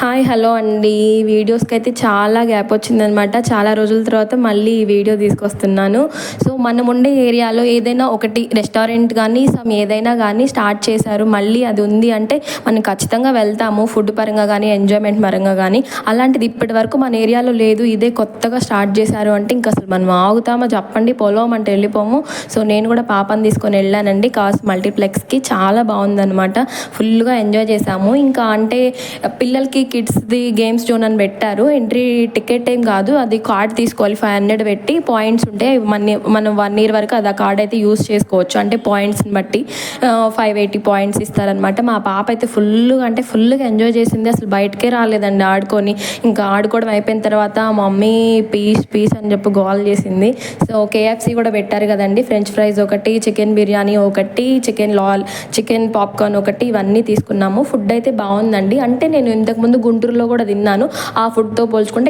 Hi hello అండి. వీడియోస్కి అయితే చాలా గ్యాప్ వచ్చిందనమాట. చాలా రోజుల తర్వాత మళ్ళీ ఈ వీడియో తీసుకొస్తున్నాను. సో మనం ఉండే ఏరియాలో ఏదైనా ఒకటి రెస్టారెంట్ కానీ సమ్ ఏదైనా కానీ స్టార్ట్ చేశారు. మళ్ళీ అది ఉంది అంటే మనం ఖచ్చితంగా వెళ్తాము. ఫుడ్ పరంగా కానీ ఎంజాయ్మెంట్ పరంగా కానీ అలాంటిది ఇప్పటి వరకు మన ఏరియాలో లేదు. ఇదే కొత్తగా స్టార్ట్ చేశారు అంటే ఇంకా అసలు మనం ఆగుతామో? చెప్పండి. పొలం అంటే వెళ్ళిపోము. సో నేను కూడా పాపని తీసుకొని వెళ్ళానండి. కాస్ మల్టీప్లెక్స్కి. చాలా బాగుందనమాట. ఫుల్గా ఎంజాయ్ చేశాము. ఇంకా అంటే పిల్లలకి కిడ్స్ది గేమ్స్ జోన్ అని పెట్టారు. ఎంట్రీ టికెట్ ఏం కాదు. అది కార్డ్ తీసుకోవాలి. ఫైవ్ హండ్రెడ్ పెట్టి పాయింట్స్ ఉంటే మన మనం వన్ ఇయర్ వరకు అది ఆ కార్డ్ అయితే యూస్ చేసుకోవచ్చు. అంటే పాయింట్స్ని బట్టి ఫైవ్ ఎయిటీ పాయింట్స్ ఇస్తారనమాట మా పాప అయితే ఫుల్గా అంటే ఫుల్గా ఎంజాయ్ చేసింది. అసలు బయటకే రాలేదండి ఆడుకొని. ఇంకా ఆడుకోవడం అయిపోయిన తర్వాత మమ్మీ పీస్ పీస్ అని చెప్పి గోల్ చేసింది. సో కేఎఫ్సి కూడా పెట్టారు కదండి. ఫ్రెంచ్ ఫ్రైస్ ఒకటి చికెన్ బిర్యానీ ఒకటి చికెన్ లాల్ చికెన్ పాప్కార్న్ ఒకటి ఇవన్నీ తీసుకున్నాము. ఫుడ్ అయితే బాగుందండి. అంటే నేను ఇంతకుముందు గుంటూరులో కూడా తిన్నాను. ఆ ఫుడ్తో పోల్చుకుంటే